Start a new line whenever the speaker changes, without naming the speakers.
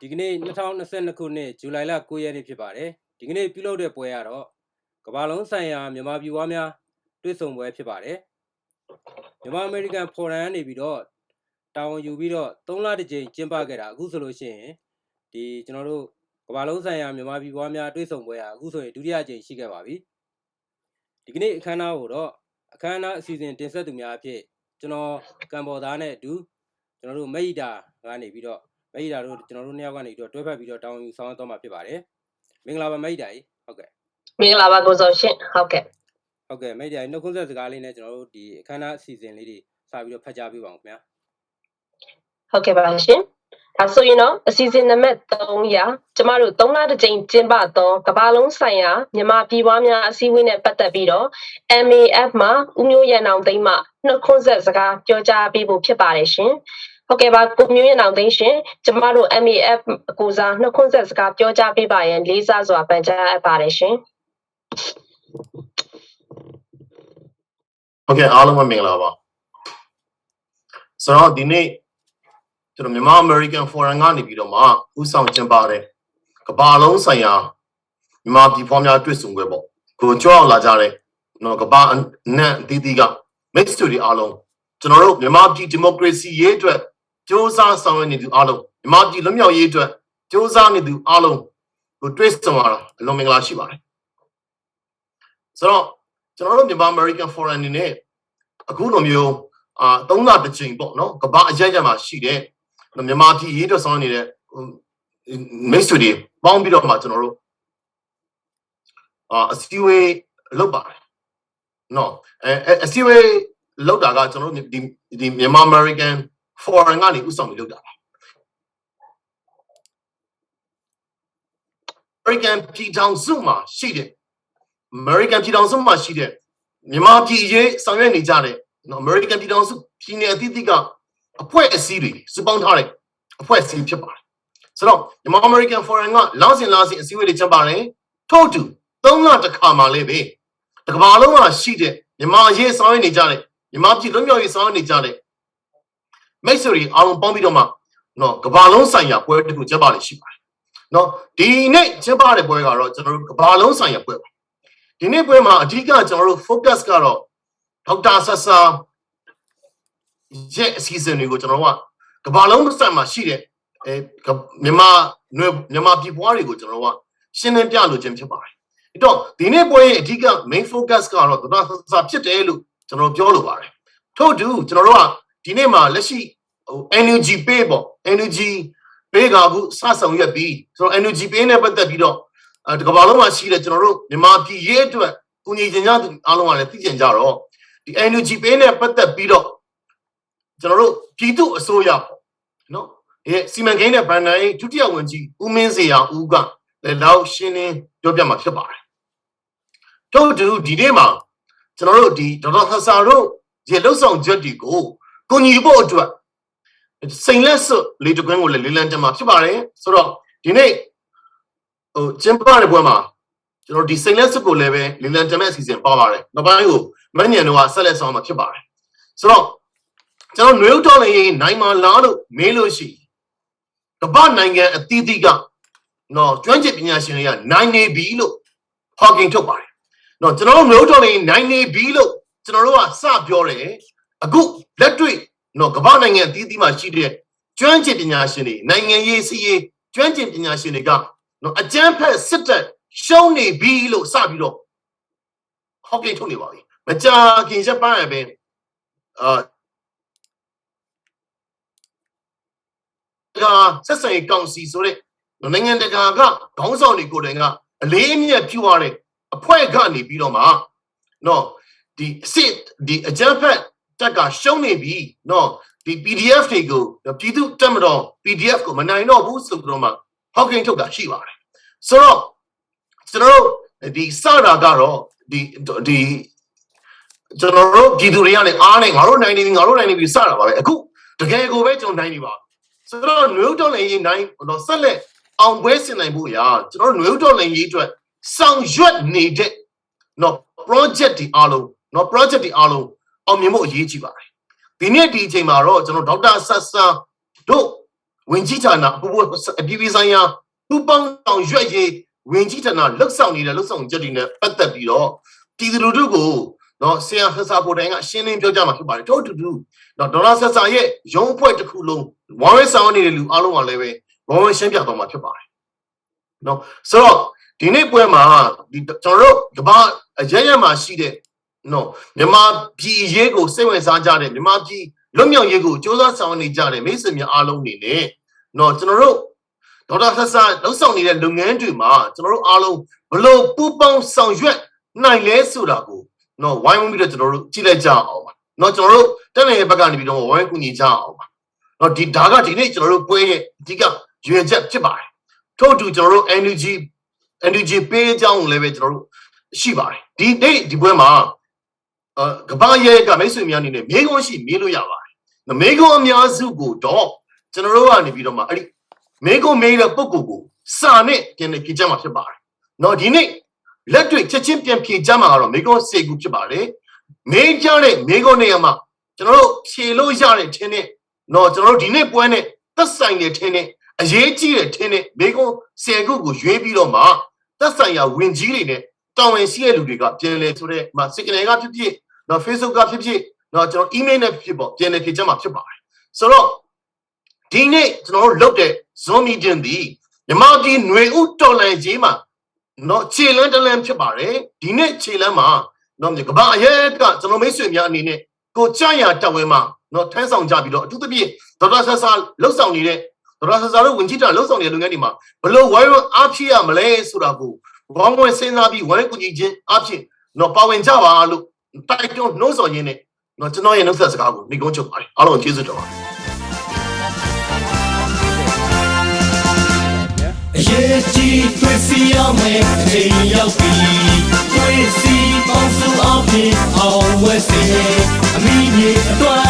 ဒီကနေ့2022ခုနှစ်ဇူလိုင်လ9ရက်နေ့ဖြစ်ပါတယ်ဒီကနေ့ပြုလုပ်တဲ့ပွဲကတော့ကမ္ဘာလုံးဆိုင်ရာမြန်မာပြည်ဝါများတွေ့ဆုံပွဲဖြစ်ပါတယ်မြန်မာအမေရိကန်ဖော်ရန်ကနေပြီးတော့တာဝန်ယူပြီးတော့3လတစ်ကြိမ်ကျင်းပခဲ့တာအခုဆိုလို့ရှိရင်ဒီကျွန်တော်တို့ကမ္ဘာလုံးဆိုင်ရာမြန်မာပြည်ဝါများတွေ့ဆုံပွဲဟာအခုဆိုရင်ဒုတိယကြိမ်ရှိခဲ့ပါပြီဒီကနေ့အခမ်းအနားကိုတော့အခမ်းအနားအစီအစဉ်တင်ဆက်သူများအဖြစ်ကျွန်တော်ကံပေါ်သားနဲ့အတူ ကျွန်တော်တို့မိတ်တာကနေပြီးတော့မိတ်တာတို့ကျွန်တော်တို့နှစ်ယောက်ကနေပြီးတော့တွဲဖက်ပြီးတော့တောင်းယူဆောင်ရွက်တော့မှာဖြစ်ပါတယ်မင်္ဂလာပါမိတ်တာကြီးဟုတ်ကဲ့
မင်္ဂလာပါကိုစောရှင်ဟုတ်ကဲ့
ဟုတ်ကဲ့မိတ်တာကြီးနှုတ်ခွန်းဆက်စကားလေးနဲ့ကျွန်တော်တို့ဒီအခမ်းအနားအစီအစဉ်လေးတွေစပြီးတော့ဖတ်ကြားပေးပါအောင်ခင်ဗျာ
ဟုတ်ကဲ့ပါရှင်ဒါဆိုရင်တော့အစီအစဉ်နံပါတ်300ကျမတို့3လတစ်ကြိမ်ကျင်းပသောကမ္ဘာလုံးဆိုင်ရာမြန်မာပြည်ပွားများအစည်းအဝေးနဲ့ပတ်သက်ပြီးတော့ MAF မှာဦးမျိုးရန်အောင်သိန်းမှနှုတ်ခွန်းဆက်စကားပြောကြားပေးဖို့ဖြစ်ပါတယ်ရှင် ဟုတ်ကဲ့ပါကိုမျိုးရန်အောင်သိန်းရှင်ကျမတို့ MAF ကိုစားနှုတ်ခွန်းဆက်စကားပြောကြားပေးပါရန်လေးစားစွာပန်ကြားအပ်ပါတယ်ရှင်
ဟုတ်ကဲ့အားလုံးပဲမင်္ဂလာပါဆိုတော့ဒီနေ့ကျွန်တော်မြန်မာ American Forum ကနေပြီးတော့မှဥဆောင်ကျင်းပတဲ့ကမ္ဘာလုံးဆိုင်ရာမြန်မာပြည်ဖော်များတွေ့ဆုံပွဲပေါ့ကိုကြောက်လာကြတဲ့နော်ကမ္ဘာအနှံ့အသီးသီးက mix တွေအားလုံးကျွန်တော်တို့မြန်မာပြည်ဒီမိုကရေစီရေးအတွက် စ조사ဆောင်ရွက်နေသူအားလုံးမြန်မာပြည်လွတ်မြောက်ရေးအတွက်စ조사နေသူအားလုံးကိုတွေ့ဆုံရတာအလုံးမင်္ဂလာရှိပါတယ်ဆိုတော့ကျွန်တော်တို့မြန်မာ American Forum အနေနဲ့အခုလိုမျိုးအာသုံးလတစ်ချိန်ပေါ့နော်ကမ္ဘာအရက်ရက်မှာရှိတဲ့မြန်မာပြည်ရေးတော့ဆောင်းနေတဲ့မိတ်ဆွေတွေပေါင်းပြီးတော့မှကျွန်တော်တို့အာအစည်းအဝေးလုပ်ပါတယ်နော်အဲအဲအစည်းအဝေးလုပ်တာကကျွန်တော်တို့ဒီဒီမြန်မာ American Forum ကနေဥဆောင်ပြီးလုပ်တာပါ American ပြည်ထောင်စုမှာရှိတဲ့ American ပြည်ထောင်စုမှာရှိတဲ့မြန်မာပြည်ရေးဆောင်ရွက်နေကြတဲ့နော် American ပြည်ထောင်စုပြည်နယ်အသီးသီးကအဖွဲ့အစည်းတွေစုပေါင်းထားတဲ့အဖွဲ့အစည်းဖြစ်ပါတယ်ဆိုတော့မြန်မာ American Forum ကလောင်းစင်လောင်းစင်အစည်းအဝေးတွေကျင်းပါတယ်ထို့တူ၃လတစ်ခါမှလည်းပဲတကမ္ဘာလုံးမှာရှိတဲ့မြန်မာရေးဆောင်ရွက်နေကြတဲ့မြန်မာပြည်လွတ်မြောက်ရေးဆောင်ရွက်နေကြတဲ့ မိတ်ဆွေတွေအားလုံးပေါင်းပြီးတော့မှနော်ကမ္ဘာလုံးဆိုင်ရာပွဲတစ်ခုကျင်းပလို့ရှိပါတယ်နော်ဒီနေ့ကျင်းပတဲ့ပွဲကတော့ကျွန်တော်တို့ကမ္ဘာလုံးဆိုင်ရာပွဲပါဒီနေ့ပွဲမှာအဓိကကျွန်တော်တို့ focus ကတော့ဒေါက်တာဆဆာရဲ့အစီအစဉ်တွေကိုကျွန်တော်တို့ကကမ္ဘာလုံးစံမှာရှိတဲ့အဲမြန်မာနွေမြန်မာပြည်ပွားတွေကိုကျွန်တော်တို့ကရှင်းလင်းပြလိုခြင်းဖြစ်ပါတယ်။အဲ့တော့ဒီနေ့ပွဲရဲ့အဓိက main focus ကတော့ဒေါက်တာဆဆာဖြစ်တယ်လို့ကျွန်တော်ပြောလိုပါတယ်။ထို့တူကျွန်တော်တို့က ဒီနေ့မှာလက်ရှိဟို energy pay ပေါ့ energy pay ကအခုစဆောင်ရက်ပြီးဆိုတော့ energy pay နဲ့ပတ်သက်ပြီးတော့အဲတကဘာလုံးမှာရှိတဲ့ကျွန်တော်တို့မြန်မာပြည်ရေးအတွက်ကုညီချင်ကြသူအားလုံးကလည်းသိကျင်ကြတော့ဒီ NUG ပေးနဲ့ပတ်သက်ပြီးတော့ကျွန်တော်တို့ပြည်သူအစိုးရပေါ့နော်ဒီစီမံကိန်းနဲ့ဗန်ဒန်ရေးဒုတိယဝန်ကြီးဦးမင်းစေရဦးကလည်းလောက်ရှင်းလင်းပြောပြမှာဖြစ်ပါတယ်တို့တူဒီနေ့မှာကျွန်တော်တို့ဒီဒေါက်တာခဆာတို့ရေလှုပ်ဆောင်ချက်တွေကို ကုညီဖို့အတွက်စိန်လက်စွပ်လေးတကွင်းကိုလည်းလေးလံတက်မှာဖြစ်ပါတယ်ဆိုတော့ဒီနေ့ဟိုကျင်းပတဲ့ပွဲမှာကျွန်တော်ဒီစိန်လက်စွပ်ကိုလည်းပဲလီလန်တမက်အစီအစဉ်ပါပါတယ်။နောက်ပိုင်းကိုမညံတော့ဆက်လက်ဆောင်မှာဖြစ်ပါတယ်။ဆိုတော့ကျွန်တော်နွေဦးတော်လည်းနိုင်မာလားလို့မေးလို့ရှိရင်ကမ္ဘာနိုင်ငံအသီးသီးကနော်ကျွမ်းကျင်ပညာရှင်တွေကနိုင်နေပြီလို့ဟော်ကင်ထုတ်ပါတယ်။နော်ကျွန်တော်တို့နွေဦးတော်လည်းနိုင်နေပြီလို့ကျွန်တော်တို့ကစပြောတယ်။ အခုလက်တွေ့နော်ကမ္ဘာနိုင်ငံအသီးသီးမှာရှိတဲ့ကျွမ်းကျင်ပညာရှင်တွေနိုင်ငံရေးစီးရေးကျွမ်းကျင်ပညာရှင်တွေကနော်အကျန်းဖက်စစ်တပ်ရှုံးနေပြီလို့စပြီးတော့ဟောက်ကိန်းထုတ်နေပါပြီမကြာခင်ရက်ပိုင်းပဲအာကဆက်ဆံရေးကောင်စီဆိုတဲ့နိုင်ငံတကာကခေါင်းဆောင်တွေကိုယ်တိုင်ကအလေးအမြတ်ပြုရတဲ့အဖွဲ့ကနေပြီးတော့မှနော်ဒီစစ်ဒီအကြမ်းဖက် တက်ကရှုံးနေပြီနော်ဒီ PDF တွေကိုပြည်သူတက်မတော် PDF ကိုမနိုင်တော့ဘူးဆိုတော့မှဟောက်ကိန်းထုတ်တာရှိပါတယ်ဆိုတော့ကျွန်တော်တို့ဒီစတာကတော့ဒီဒီကျွန်တော်တို့ပြည်သူတွေကလည်းအားနေငါတို့နိုင်နေပြီငါတို့နိုင်နေပြီစတာပါပဲအခုတကယ်ကိုပဲကျွန်တော်နိုင်နေပါဆိုတော့နွေဦးတော်လည်းရေးနိုင်တော့ဆက်လက်အောင်ပွဲဆင်နိုင်ဖို့ရာကျွန်တော်တို့နွေဦးတော်လည်းရေးအတွက်ဆောင်ရွက်နေတဲ့နော် project ဒီအားလုံးနော် project ဒီအားလုံး အောင်မြင်ဖို့အရေးကြီးပါတယ်ဒီနေ့ဒီအချိန်မှာတော့ကျွန်တော်ဒေါက်တာဆတ်ဆန်တို့ဝင်ကြီးဌာနအပူအပြည်ပြည်ဆိုင်ရာပူပေါင်းဆောင်ရွက်ရေးဝင်ကြီးဌာနလှုပ်ဆောင်နေတဲ့လှုပ်ဆောင်ချက်တွေနဲ့ပတ်သက်ပြီးတော့ပြည်သူလူထုကိုနော်ဆရာဆဆာကိုတိုင်ကအရှင်းလင်းပြောကြမှာဖြစ်ပါတယ်တို့အတူတူနော်ဒေါ်လာဆဆာရဲ့ရုံးအဖွဲ့တစ်ခုလုံးဝါရဲဆောင်နေတဲ့လူအားလုံးကလည်းပဲဝါရဲရှင်းပြသွားမှာဖြစ်ပါတယ်နော်ဆိုတော့ဒီနေ့ပွဲမှာဒီကျွန်တော်တို့ကမ္ဘာအရရမှာရှိတဲ့ နော်မြန်မာပြည်အရေးကိုစိတ်ဝင်စားကြတဲ့မြန်မာပြည်လွတ်မြောက်ရေးကိုစ조사ဆောင်နေကြတဲ့မိတ်ဆွေများအားလုံးနေနဲ့နော်ကျွန်တော်တို့ဒေါက်တာဆဆာလှုပ်ဆောင်နေတဲ့လုပ်ငန်းတွေမှာကျွန်တော်တို့အားလုံးဘလို့ပူပေါင်းဆောင်ရွက်နိုင်လဲဆိုတာကိုနော်ဝိုင်းဝန်းပြီးတော့ကျွန်တော်တို့ကြည့်လိုက်ကြအောင်ပါနော်ကျွန်တော်တို့တက်နေတဲ့ဘက်ကနေပြီးတော့ဝိုင်းကူညီကြအောင်ပါနော်ဒီဒါကဒီနေ့ကျွန်တော်တို့ပွဲရဲ့အဓိကရွေချက်ဖြစ်ပါတယ်ထို့အတူကျွန်တော်တို့ energy energy ပေးအကြောင်းလည်းပဲကျွန်တော်တို့ရှိပါတယ်ဒီနေ့ဒီပွဲမှာအဲ ကမ္ဘာရဲ့ကမိတ်ဆွေများအနေနဲ့မေးခွန်းရှိမေးလို့ရပါတယ်နော်မေးခွန်းအများစုကိုတော့ကျွန်တော်တို့ကနေပြီးတော့မှအဲ့ဒီမေးခွန်းမေးတဲ့ပုံကိုကိုစာနဲ့ပြန်နေကြည့်ကြမှာဖြစ်ပါတယ်နော်ဒီနေ့လက်တွေ့ချက်ချင်းပြန်ဖြေကြမှာကတော့မေးခွန်းစေကူဖြစ်ပါတယ်မေးကြတဲ့မေးခွန်းနေရာမှာကျွန်တော်တို့ဖြေလို့ရတဲ့ထင်းနဲ့နော်ကျွန်တော်တို့ဒီနေ့ပွဲနဲ့သက်ဆိုင်တဲ့ထင်းနဲ့အရေးကြီးတဲ့ထင်းနဲ့မေးခွန်းစေကူကိုရွေးပြီးတော့မှသက်ဆိုင်ရာဝင်ကြီးတွေနဲ့ တောင်းဝင်ရှိတဲ့လူတွေကပြန်လဲဆိုတဲ့မှာ signal ကဖြစ်ဖြစ်နော် Facebook ကဖြစ်ဖြစ်နော်ကျွန်တော် email နဲ့ဖြစ်ပေါ့ပြန်လဲဖြေချက်မှာဖြစ်ပါတယ်ဆိုတော့ဒီနေ့ကျွန်တော်တို့လုပ်တဲ့ Zoom meeting ဒီမြမပြည်ຫນွေဥတော်လန်ကြီးမှာနော်ခြေလန်းတလန်းဖြစ်ပါတယ်ဒီနေ့ခြေလန်းမှာနော်ကမ္ဘာအရဲကကျွန်တော်မိတ်ဆွေများအနေနဲ့ကိုကြရတက်ဝဲမှာနော်ထမ်းဆောင်ကြပြီးတော့အထူးသဖြင့်ဒေါက်တာဆဆာလှုပ်ဆောင်နေတဲ့ဒေါက်တာဆဆာတို့ဝင်ကြီးတာလှုပ်ဆောင်နေတဲ့လုပ်ငန်းတွေမှာဘလို့ဝိုင်းဝန်းအားဖြည့်ရမလဲဆိုတာကို ဘောင်းဝင်စဉ်းစားပြီးဝိုင်းကူညီခြင်းအားဖြင့်နော်ပါဝင်ကြပါလို့တိုက်တွန်းနှိုးဆော်ရင်းနဲ့နော်ကျွန်တော်ရဲ့နှုတ်ဆက်စကားကိုနေကုန်းချုပ်ပါတယ်အားလုံးကျေးဇူးတော်ပါ
အရေးကြီးတွေ့စီအောင်မယ်အချိန်ရောက်ပြီတွေ့စီပေါင်းစုအောင်ဖြင့်အောင်ဝဲစေအမိမြေအတွ